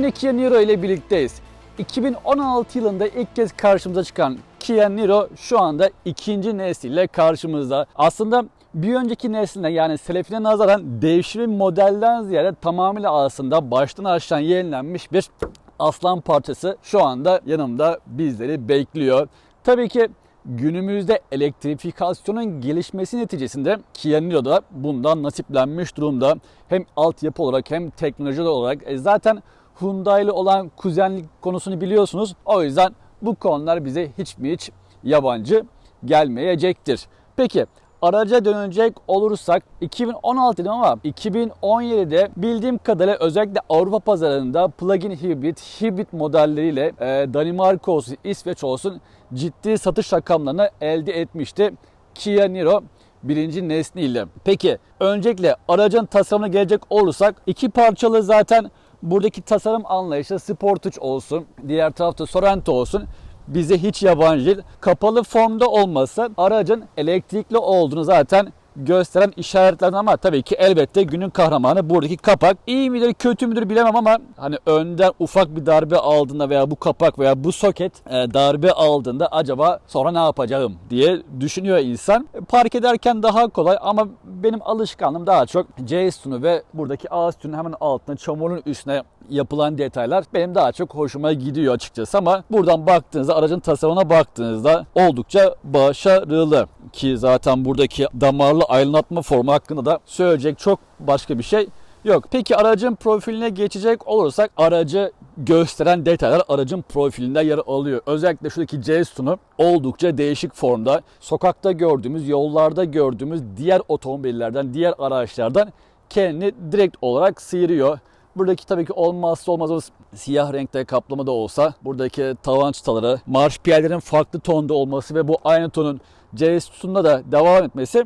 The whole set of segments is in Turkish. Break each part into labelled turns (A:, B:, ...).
A: Yine Kia Niro ile birlikteyiz. 2016 yılında ilk kez karşımıza çıkan Kia Niro şu anda ikinci nesliyle karşımızda. Aslında bir önceki nesline yani selefine nazaran devşirme modelden ziyade tamamıyla aslında baştan aşağı yenilenmiş bir aslan parçası şu anda yanımda bizleri bekliyor. Tabii ki günümüzde elektrifikasyonun gelişmesi neticesinde Kia Niro da bundan nasiplenmiş durumda. Hem altyapı olarak hem teknoloji olarak. E zaten Hyundai ile olan kuzenlik konusunu biliyorsunuz. O yüzden bu konular bize hiç mi hiç yabancı gelmeyecektir. Peki araca dönecek olursak 2016 dedim ama 2017'de bildiğim kadarıyla özellikle Avrupa pazarında plug-in hibrit, hibrit modelleriyle e, Danimarka olsun, İsveç olsun ciddi satış rakamlarını elde etmişti. Kia Niro birinci nesliyle. Peki öncelikle aracın tasarımına gelecek olursak iki parçalı zaten buradaki tasarım anlayışı Sportage olsun, diğer tarafta Sorento olsun bize hiç yabancı değil. Kapalı formda olması aracın elektrikli olduğunu zaten gösteren işaretlerden ama tabii ki elbette günün kahramanı buradaki kapak. İyi midir kötü müdür bilemem ama hani önden ufak bir darbe aldığında veya bu kapak veya bu soket e, darbe aldığında acaba sonra ne yapacağım diye düşünüyor insan. Park ederken daha kolay ama benim alışkanlığım daha çok C sütunu ve buradaki A sütunun hemen altına çamurun üstüne yapılan detaylar benim daha çok hoşuma gidiyor açıkçası ama buradan baktığınızda aracın tasarımına baktığınızda oldukça başarılı ki zaten buradaki damarlı aydınlatma formu hakkında da söyleyecek çok başka bir şey yok. Peki aracın profiline geçecek olursak aracı gösteren detaylar aracın profilinde yer alıyor. Özellikle şuradaki C sütunu oldukça değişik formda. Sokakta gördüğümüz, yollarda gördüğümüz diğer otomobillerden, diğer araçlardan kendini direkt olarak sıyırıyor. Buradaki tabii ki olmazsa olmazımız siyah renkte kaplama da olsa buradaki tavan çıtaları, marş piyerlerin farklı tonda olması ve bu aynı tonun C sütununda da devam etmesi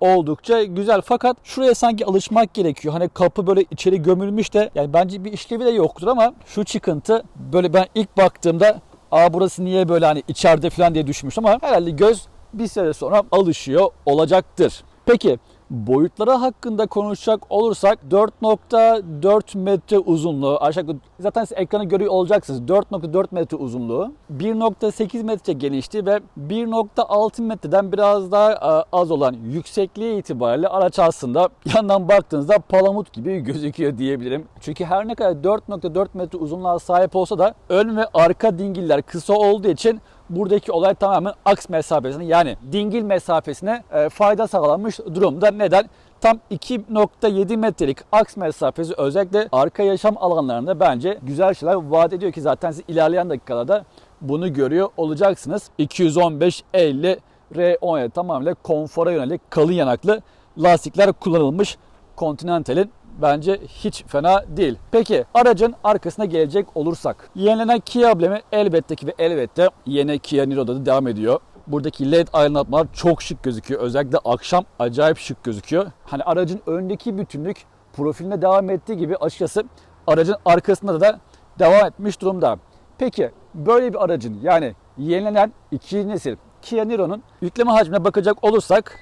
A: oldukça güzel. Fakat şuraya sanki alışmak gerekiyor. Hani kapı böyle içeri gömülmüş de yani bence bir işlevi de yoktur ama şu çıkıntı böyle ben ilk baktığımda aa burası niye böyle hani içeride falan diye düşmüş ama herhalde göz bir süre sonra alışıyor olacaktır. Peki boyutları hakkında konuşacak olursak 4.4 metre uzunluğu aşağı zaten siz ekranı görüyor olacaksınız 4.4 metre uzunluğu 1.8 metre genişliği ve 1.6 metreden biraz daha e, az olan yüksekliği itibariyle araç aslında yandan baktığınızda palamut gibi gözüküyor diyebilirim. Çünkü her ne kadar 4.4 metre uzunluğa sahip olsa da ön ve arka dingiller kısa olduğu için buradaki olay tamamen aks mesafesine yani dingil mesafesine e, fayda sağlanmış durumda. Neden? Tam 2.7 metrelik aks mesafesi özellikle arka yaşam alanlarında bence güzel şeyler vaat ediyor ki zaten siz ilerleyen dakikalarda bunu görüyor olacaksınız. 215 50 R17 tamamıyla konfora yönelik kalın yanaklı lastikler kullanılmış Continental'in bence hiç fena değil. Peki aracın arkasına gelecek olursak. Yenilenen Kia ablemi elbette ki ve elbette yine Kia Niro'da da devam ediyor. Buradaki led aydınlatmalar çok şık gözüküyor. Özellikle akşam acayip şık gözüküyor. Hani aracın öndeki bütünlük profiline devam ettiği gibi açıkçası aracın arkasında da devam etmiş durumda. Peki böyle bir aracın yani yenilenen ikinci nesil Kia Niro'nun yükleme hacmine bakacak olursak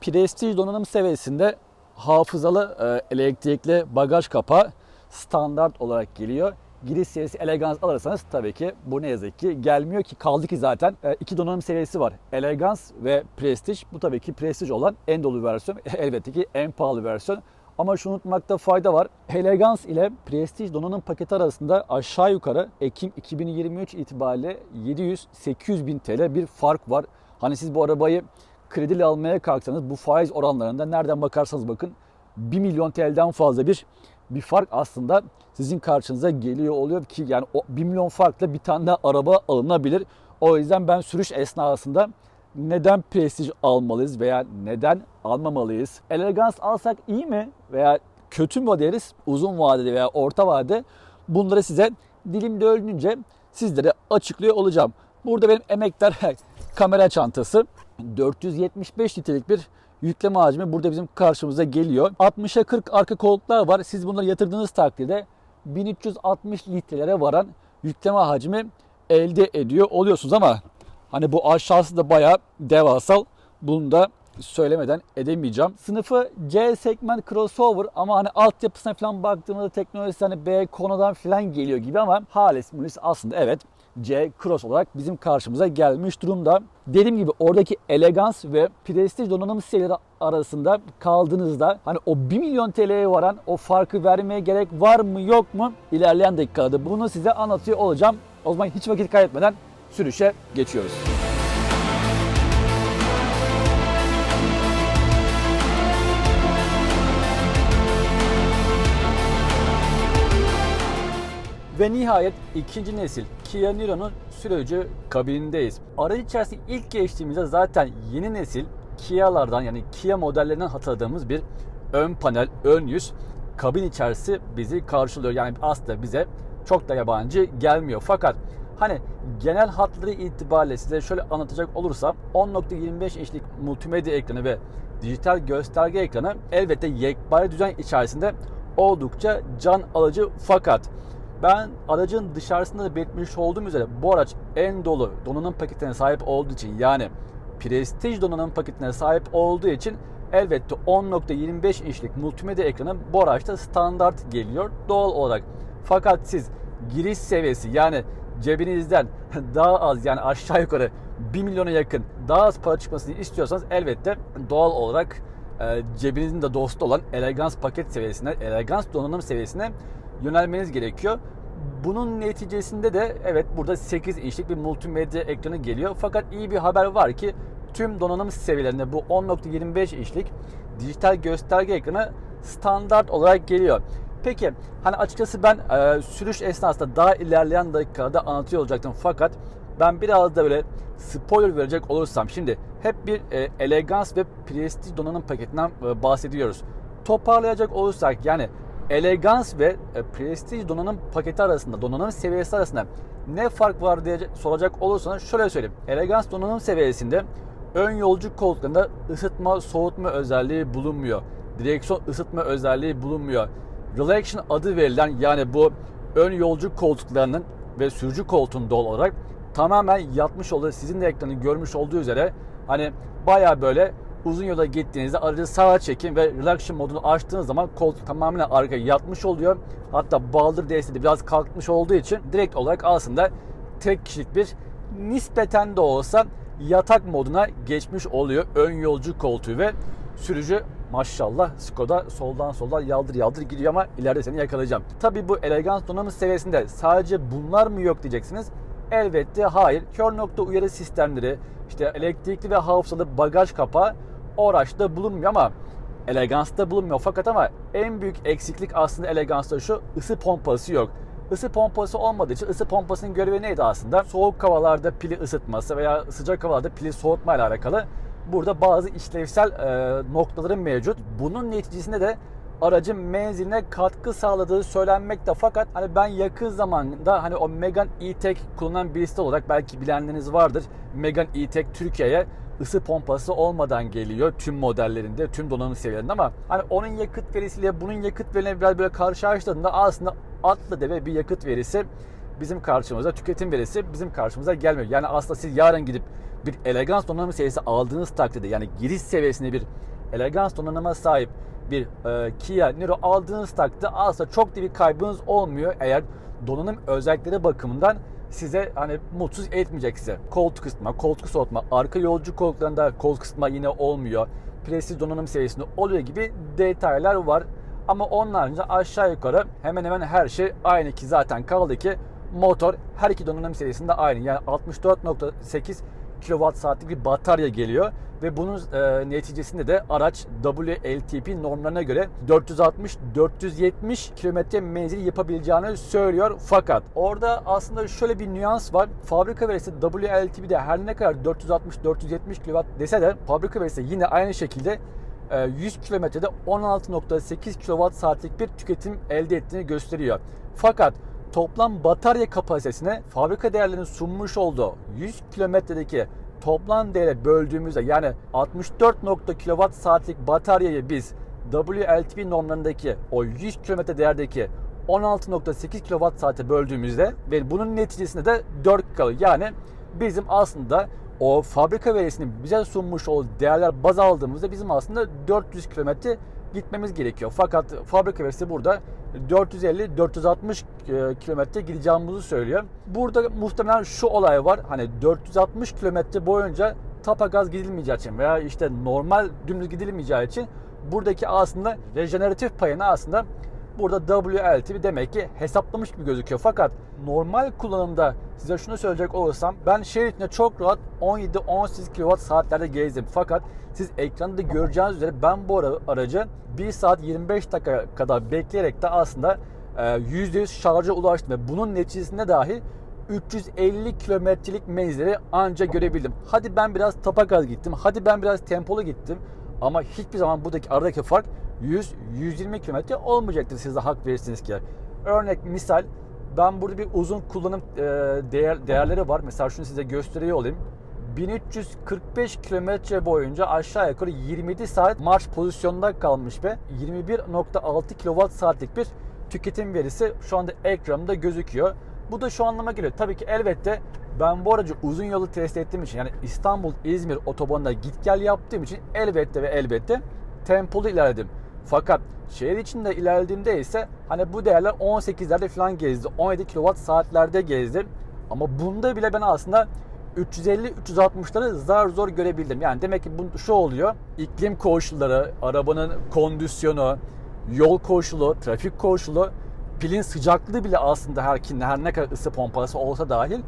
A: Prestige donanım seviyesinde hafızalı e, elektrikli bagaj kapağı standart olarak geliyor. Giriş seviyesi Elegance alırsanız tabii ki bu ne yazık ki gelmiyor ki kaldı ki zaten e, iki donanım seviyesi var. Elegance ve Prestige. Bu tabii ki Prestige olan en dolu versiyon. Elbette ki en pahalı versiyon. Ama şunu unutmakta fayda var. Elegance ile Prestige donanım paketi arasında aşağı yukarı Ekim 2023 itibariyle 700-800 bin TL bir fark var. Hani siz bu arabayı krediyle almaya kalksanız bu faiz oranlarında nereden bakarsanız bakın 1 milyon TL'den fazla bir bir fark aslında sizin karşınıza geliyor oluyor ki yani o 1 milyon farkla bir tane daha araba alınabilir. O yüzden ben sürüş esnasında neden Prestige almalıyız veya neden almamalıyız? Elegance alsak iyi mi veya kötü mü deriz uzun vadede veya orta vadede bunları size dilim döndüğünce sizlere açıklıyor olacağım. Burada benim emekler kamera çantası 475 litrelik bir yükleme hacmi burada bizim karşımıza geliyor. 60'a 40 arka koltuklar var. Siz bunları yatırdığınız takdirde 1360 litrelere varan yükleme hacmi elde ediyor oluyorsunuz ama hani bu aşağısı da bayağı devasal. Bunu da söylemeden edemeyeceğim. Sınıfı C segment crossover ama hani altyapısına falan baktığımızda teknolojisi hani B konudan falan geliyor gibi ama Hales Mulis aslında evet C Cross olarak bizim karşımıza gelmiş durumda. Dediğim gibi oradaki elegans ve prestij donanım seviyeleri arasında kaldığınızda hani o 1 milyon TL'ye varan o farkı vermeye gerek var mı yok mu ilerleyen dakikalarda bunu size anlatıyor olacağım. O zaman hiç vakit kaybetmeden sürüşe geçiyoruz. Ve nihayet ikinci nesil Kia Niro'nun sürücü kabinindeyiz. Aracı içerisinde ilk geçtiğimizde zaten yeni nesil Kia'lardan yani Kia modellerinden hatırladığımız bir ön panel, ön yüz kabin içerisi bizi karşılıyor. Yani aslında bize çok da yabancı gelmiyor. Fakat hani genel hatları itibariyle size şöyle anlatacak olursam 10.25 inçlik multimedya ekranı ve dijital gösterge ekranı elbette yekpare düzen içerisinde oldukça can alıcı fakat ben aracın dışarısında da belirtmiş olduğum üzere bu araç en dolu donanım paketine sahip olduğu için yani prestij donanım paketine sahip olduğu için elbette 10.25 inçlik multimedya ekranı bu araçta standart geliyor doğal olarak. Fakat siz giriş seviyesi yani cebinizden daha az yani aşağı yukarı 1 milyona yakın daha az para çıkmasını istiyorsanız elbette doğal olarak e, cebinizin de dostu olan elegans paket seviyesine, elegans donanım seviyesine yönelmeniz gerekiyor. Bunun neticesinde de evet burada 8 inçlik bir multimedya ekranı geliyor. Fakat iyi bir haber var ki tüm donanım seviyelerinde bu 10.25 inçlik dijital gösterge ekranı standart olarak geliyor. Peki hani açıkçası ben e, sürüş esnasında daha ilerleyen dakikalarda anlatıyor olacaktım fakat ben biraz da böyle spoiler verecek olursam şimdi hep bir e, elegans ve prestij donanım paketinden e, bahsediyoruz. Toparlayacak olursak yani elegans ve e, prestij donanım paketi arasında, donanım seviyesi arasında ne fark var diye soracak olursanız şöyle söyleyeyim. Elegans donanım seviyesinde ön yolcu koltuklarında ısıtma, soğutma özelliği bulunmuyor. Direksiyon ısıtma özelliği bulunmuyor. Relaxation adı verilen yani bu ön yolcu koltuklarının ve sürücü koltuğun doğal olarak tamamen yatmış olduğu sizin de ekranı görmüş olduğu üzere hani baya böyle uzun yola gittiğinizde aracı sağa çekin ve relaxation modunu açtığınız zaman koltuk tamamen arkaya yatmış oluyor. Hatta baldır desteği de biraz kalkmış olduğu için direkt olarak aslında tek kişilik bir nispeten de olsa yatak moduna geçmiş oluyor ön yolcu koltuğu ve sürücü maşallah Skoda soldan soldan yaldır yaldır gidiyor ama ileride seni yakalayacağım. Tabi bu elegans donanım seviyesinde sadece bunlar mı yok diyeceksiniz. Elbette hayır. Kör nokta uyarı sistemleri, işte elektrikli ve hafızalı bagaj kapağı o araçta bulunmuyor ama elegansta bulunmuyor. Fakat ama en büyük eksiklik aslında elegansta şu ısı pompası yok. Isı pompası olmadığı için ısı pompasının görevi neydi aslında? Soğuk havalarda pili ısıtması veya sıcak havalarda pili soğutma ile alakalı burada bazı işlevsel e, noktaların mevcut. Bunun neticesinde de aracın menziline katkı sağladığı söylenmekte fakat hani ben yakın zamanda hani o Megane E-Tech kullanan birisi olarak belki bilenleriniz vardır. Megane E-Tech Türkiye'ye ısı pompası olmadan geliyor tüm modellerinde, tüm donanım seviyelerinde ama hani onun yakıt verisiyle bunun yakıt verilerini biraz böyle karşılaştırdığında aslında atlı deve bir yakıt verisi bizim karşımıza, tüketim verisi bizim karşımıza gelmiyor. Yani aslında siz yarın gidip bir elegans donanım seviyesi aldığınız takdirde yani giriş seviyesinde bir elegans donanıma sahip bir e, Kia Niro aldığınız takdirde aslında çok da bir kaybınız olmuyor eğer donanım özellikleri bakımından size hani mutsuz etmeyecek size. Koltuk ısıtma, koltuk soğutma, arka yolcu koltuklarında koltuk ısıtma yine olmuyor. Prestij donanım seviyesinde oluyor gibi detaylar var. Ama onun haricinde aşağı yukarı hemen hemen her şey aynı ki zaten kaldı ki motor her iki donanım seviyesinde aynı. Yani 64.8 kWh saatlik bir batarya geliyor ve bunun e, neticesinde de araç WLTP normlarına göre 460-470 kilometre menzil yapabileceğini söylüyor. Fakat orada aslında şöyle bir nüans var. Fabrika verisi WLTP'de her ne kadar 460-470 kW dese de fabrika verisi yine aynı şekilde 100 e, kilometrede 16.8 kWh saatlik bir tüketim elde ettiğini gösteriyor. Fakat toplam batarya kapasitesine fabrika değerlerinin sunmuş olduğu 100 kilometredeki toplam değere böldüğümüzde yani 64 kW saatlik bataryayı biz WLTP normlarındaki o 100 km değerdeki 16.8 kWh saate böldüğümüzde ve bunun neticesinde de 4 kalıyor. Yani bizim aslında o fabrika verisini bize sunmuş olduğu değerler baz aldığımızda bizim aslında 400 kilometre gitmemiz gerekiyor. Fakat fabrika verisi burada 450-460 e, kilometre gideceğimizi söylüyor. Burada muhtemelen şu olay var. Hani 460 kilometre boyunca tapa gaz gidilmeyeceği için veya işte normal dümdüz gidilmeyeceği için buradaki aslında rejeneratif payını aslında burada WLTP demek ki hesaplamış gibi gözüküyor. Fakat normal kullanımda size şunu söyleyecek olursam ben şehir içinde çok rahat 17-18 kWh saatlerde gezdim. Fakat siz ekranda göreceğiniz üzere ben bu ara- aracı 1 saat 25 dakika kadar bekleyerek de aslında e, %100 şarja ulaştım ve bunun neticesinde dahi 350 kilometrelik menzili anca görebildim. Hadi ben biraz tapa gaz gittim. Hadi ben biraz tempolu gittim. Ama hiçbir zaman buradaki aradaki fark 100-120 kilometre olmayacaktır siz de hak verirsiniz ki. Örnek misal ben burada bir uzun kullanım e, değer, değerleri var. Mesela şunu size gösteriyor olayım. 1345 kilometre boyunca aşağı yukarı 27 saat marş pozisyonunda kalmış ve 21.6 kWh saatlik bir tüketim verisi şu anda ekranımda gözüküyor. Bu da şu anlama geliyor. Tabii ki elbette ben bu aracı uzun yolu test ettiğim için yani İstanbul-İzmir otobanında git gel yaptığım için elbette ve elbette tempolu ilerledim. Fakat şehir içinde ilerlediğimde ise hani bu değerler 18'lerde falan gezdi. 17 kWh saatlerde gezdi. Ama bunda bile ben aslında 350-360'ları zar zor görebildim. Yani demek ki bu şu oluyor. İklim koşulları, arabanın kondisyonu, yol koşulu, trafik koşulu, pilin sıcaklığı bile aslında her, her ne kadar ısı pompası olsa dahil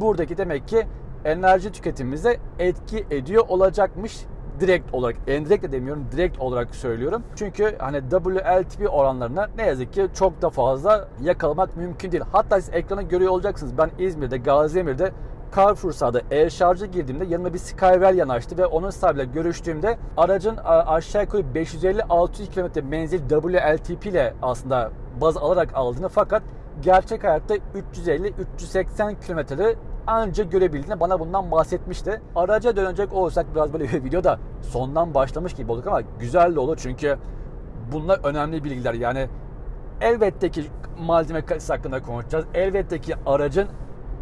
A: buradaki demek ki enerji tüketimimize etki ediyor olacakmış direkt olarak, endirekt de demiyorum, direkt olarak söylüyorum. Çünkü hani WLTP oranlarına ne yazık ki çok da fazla yakalamak mümkün değil. Hatta siz ekranı görüyor olacaksınız. Ben İzmir'de, Gaziemir'de Carrefour'da e-şarjı girdiğimde yanıma bir Skywell yanaştı ve onun sahibiyle görüştüğümde aracın aşağı yukarı 550-600 km menzil WLTP ile aslında baz alarak aldığını fakat gerçek hayatta 350-380 kilometre anca görebildiğini bana bundan bahsetmişti. Araca dönecek olursak biraz böyle bir videoda sondan başlamış gibi olduk ama güzel de olur çünkü bunlar önemli bilgiler. Yani elbette ki malzeme kalitesi hakkında konuşacağız. Elbette ki aracın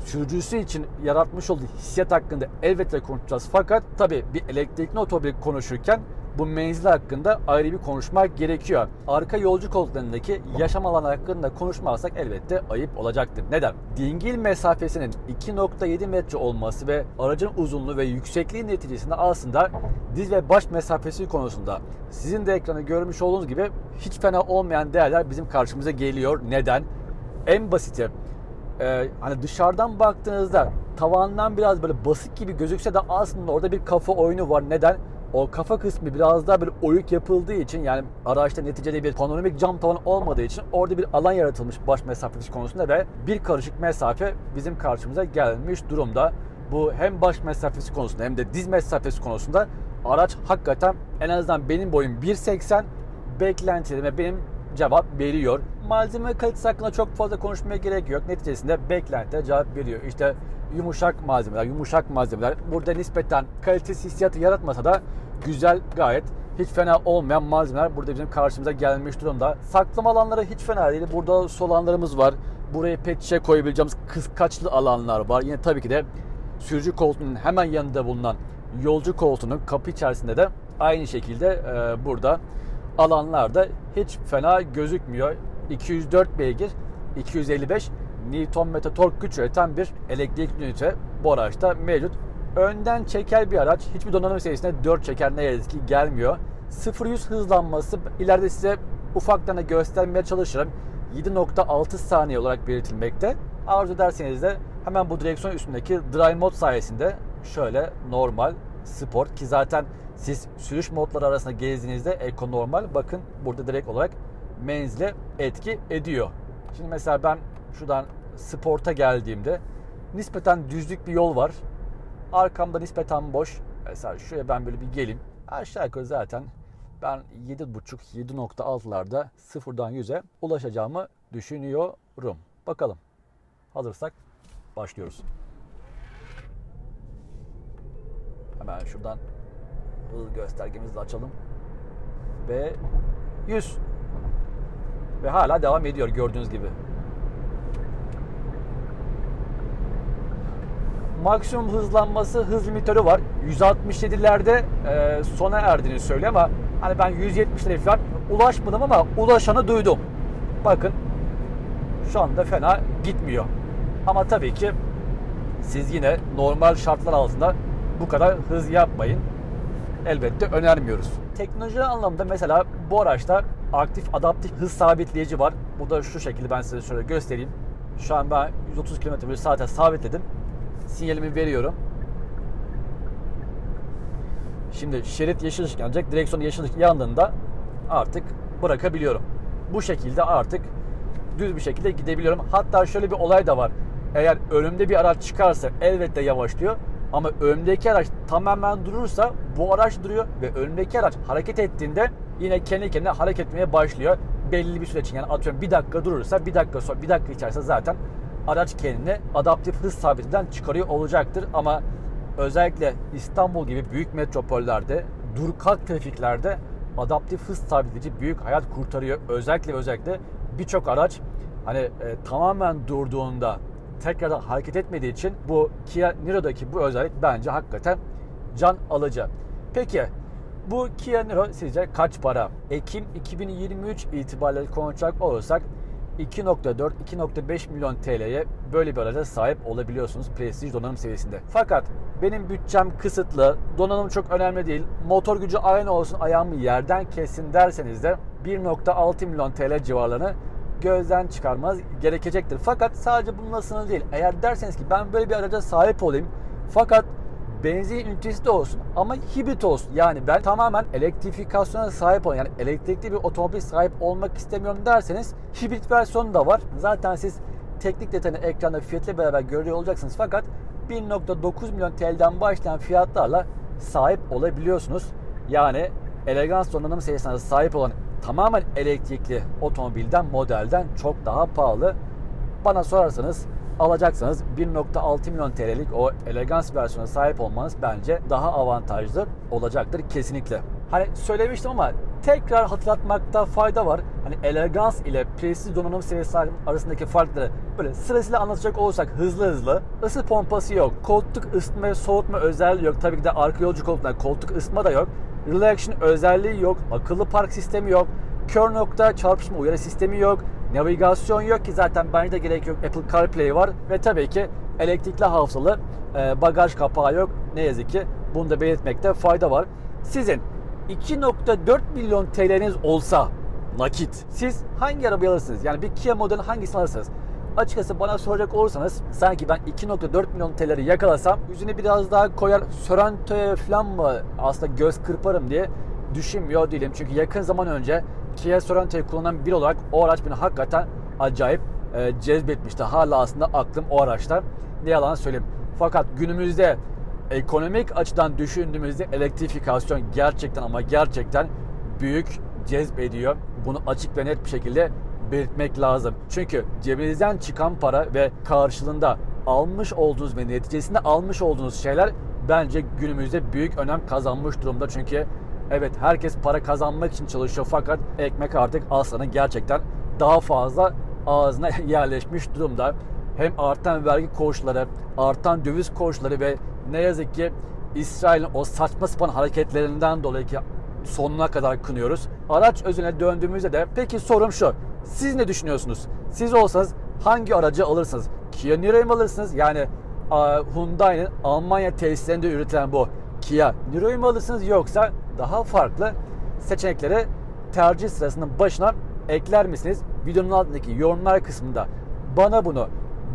A: sürücüsü için yaratmış olduğu hissiyat hakkında elbette konuşacağız. Fakat tabi bir elektrikli otomobil konuşurken bu menzil hakkında ayrı bir konuşmak gerekiyor. Arka yolcu koltuklarındaki yaşam alanı hakkında konuşmazsak elbette ayıp olacaktır. Neden? Dingil mesafesinin 2.7 metre olması ve aracın uzunluğu ve yüksekliği neticesinde aslında diz ve baş mesafesi konusunda sizin de ekranı görmüş olduğunuz gibi hiç fena olmayan değerler bizim karşımıza geliyor. Neden? En basiti e, hani dışarıdan baktığınızda tavandan biraz böyle basık gibi gözükse de aslında orada bir kafa oyunu var. Neden? O kafa kısmı biraz daha böyle oyuk yapıldığı için yani araçta neticede bir panoramik cam tavan olmadığı için orada bir alan yaratılmış baş mesafesi konusunda ve bir karışık mesafe bizim karşımıza gelmiş durumda. Bu hem baş mesafesi konusunda hem de diz mesafesi konusunda araç hakikaten en azından benim boyum 1.80 beklentilerime benim cevap veriyor. Malzeme kalitesi hakkında çok fazla konuşmaya gerek yok. Neticesinde beklentiye cevap veriyor. İşte yumuşak malzemeler, yumuşak malzemeler. Burada nispeten kalitesi hissiyatı yaratmasa da güzel, gayet hiç fena olmayan malzemeler burada bizim karşımıza gelmiş durumda. Saklama alanları hiç fena değil. Burada solanlarımız var. Buraya pet şişe koyabileceğimiz kıskaçlı alanlar var. Yine tabii ki de sürücü koltuğunun hemen yanında bulunan yolcu koltuğunun kapı içerisinde de aynı şekilde e, burada alanlarda hiç fena gözükmüyor. 204 beygir, 255 Nm tork güç üreten bir elektrik ünite bu araçta mevcut. Önden çeker bir araç. Hiçbir donanım seviyesinde 4 çeker ne yazık ki gelmiyor. 0-100 hızlanması ileride size ufaktan da göstermeye çalışırım. 7.6 saniye olarak belirtilmekte. Arzu ederseniz de hemen bu direksiyon üstündeki Drive Mode sayesinde şöyle normal, sport ki zaten siz sürüş modları arasında gezdiğinizde Eco normal bakın burada direkt olarak menzile etki ediyor. Şimdi mesela ben şuradan sporta geldiğimde nispeten düzlük bir yol var. Arkamda nispeten boş. Mesela şuraya ben böyle bir geleyim. Aşağı yukarı zaten ben 7.5-7.6'larda sıfırdan 100'e ulaşacağımı düşünüyorum. Bakalım. Hazırsak başlıyoruz. Hemen şuradan hız göstergemizi açalım. Ve 100. Ve hala devam ediyor gördüğünüz gibi. maksimum hızlanması hız limitörü var. 167'lerde e, sona erdiğini söylüyor ama hani ben 170'lere falan ulaşmadım ama ulaşanı duydum. Bakın şu anda fena gitmiyor. Ama tabii ki siz yine normal şartlar altında bu kadar hız yapmayın. Elbette önermiyoruz. Teknoloji anlamında mesela bu araçta aktif adaptif hız sabitleyici var. Bu da şu şekilde ben size şöyle göstereyim. Şu an ben 130 km saate sabitledim. Sinyalimi veriyorum. Şimdi şerit yeşil ışık yanacak. Direksiyon yeşil ışık yandığında artık bırakabiliyorum. Bu şekilde artık düz bir şekilde gidebiliyorum. Hatta şöyle bir olay da var. Eğer önümde bir araç çıkarsa elbette yavaşlıyor. Ama önümdeki araç tamamen durursa bu araç duruyor ve önümdeki araç hareket ettiğinde yine kendi kendine hareket etmeye başlıyor. Belli bir süre için yani atıyorum bir dakika durursa bir dakika sonra bir dakika içerisinde zaten araç kendini adaptif hız sabitinden çıkarıyor olacaktır. Ama özellikle İstanbul gibi büyük metropollerde dur kalk trafiklerde adaptif hız sabitleyici büyük hayat kurtarıyor. Özellikle özellikle birçok araç hani e, tamamen durduğunda tekrardan hareket etmediği için bu Kia Niro'daki bu özellik bence hakikaten can alıcı. Peki bu Kia Niro sizce kaç para? Ekim 2023 itibariyle konuşacak olursak 2.4-2.5 milyon TL'ye böyle bir araca sahip olabiliyorsunuz Prestige donanım seviyesinde. Fakat benim bütçem kısıtlı, donanım çok önemli değil, motor gücü aynı olsun ayağımı yerden kessin derseniz de 1.6 milyon TL civarlarını gözden çıkarmaz gerekecektir. Fakat sadece bununla sınırlı değil. Eğer derseniz ki ben böyle bir araca sahip olayım fakat benzin ünitesi de olsun ama hibrit olsun. Yani ben tamamen elektrifikasyona sahip olan yani elektrikli bir otomobil sahip olmak istemiyorum derseniz hibrit versiyonu da var. Zaten siz teknik detayını ekranda fiyatla beraber görüyor olacaksınız fakat 1.9 milyon TL'den başlayan fiyatlarla sahip olabiliyorsunuz. Yani elegans donanım seviyesine sahip olan tamamen elektrikli otomobilden, modelden çok daha pahalı. Bana sorarsanız alacaksanız 1.6 milyon TL'lik o elegans versiyona sahip olmanız bence daha avantajlı olacaktır kesinlikle. Hani söylemiştim ama tekrar hatırlatmakta fayda var. Hani elegans ile prestige donanım seviyesi arasındaki farkları böyle sırasıyla anlatacak olursak hızlı hızlı. Isı pompası yok. Koltuk ısıtma ve soğutma özelliği yok. Tabii ki de arka yolcu koltuğunda koltuk ısıtma da yok. Relaxation özelliği yok. Akıllı park sistemi yok. Kör nokta çarpışma uyarı sistemi yok. Navigasyon yok ki zaten bence de gerek yok. Apple CarPlay var ve tabii ki elektrikli hafızalı e, bagaj kapağı yok. Ne yazık ki bunu da belirtmekte fayda var. Sizin 2.4 milyon TL'niz olsa nakit siz hangi arabayı alırsınız? Yani bir Kia modeli hangisini alırsınız? Açıkçası bana soracak olursanız sanki ben 2.4 milyon TL'leri yakalasam yüzünü biraz daha koyar Sorrento'ya falan mı aslında göz kırparım diye düşünmüyor değilim. Çünkü yakın zaman önce Kia Sorrento'yu kullanan biri olarak o araç beni hakikaten acayip e, cezbetmişti. Hala aslında aklım o araçta. Ne yalan söyleyeyim. Fakat günümüzde ekonomik açıdan düşündüğümüzde elektrifikasyon gerçekten ama gerçekten büyük cezbediyor. Bunu açık ve net bir şekilde belirtmek lazım. Çünkü cebinizden çıkan para ve karşılığında almış olduğunuz ve neticesinde almış olduğunuz şeyler bence günümüzde büyük önem kazanmış durumda. Çünkü evet herkes para kazanmak için çalışıyor fakat ekmek artık aslanın gerçekten daha fazla ağzına yerleşmiş durumda. Hem artan vergi koşulları, artan döviz koşulları ve ne yazık ki İsrail'in o saçma sapan hareketlerinden dolayı ki sonuna kadar kınıyoruz. Araç özüne döndüğümüzde de peki sorum şu. Siz ne düşünüyorsunuz? Siz olsanız hangi aracı alırsınız? Kia Niro'yu mu alırsınız? Yani Hyundai'nin Almanya tesislerinde üretilen bu Kia Niro'yu mu alırsınız yoksa daha farklı seçenekleri tercih sırasının başına ekler misiniz? Videonun altındaki yorumlar kısmında bana bunu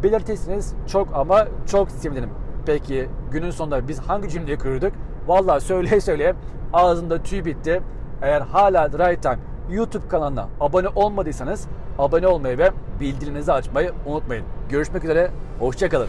A: belirtirseniz çok ama çok sevinirim. Peki günün sonunda biz hangi cümleyi kırdık? Vallahi söyleye söyleye ağzımda tüy bitti. Eğer hala Drive Time YouTube kanalına abone olmadıysanız abone olmayı ve bildiriminizi açmayı unutmayın. Görüşmek üzere, hoşçakalın.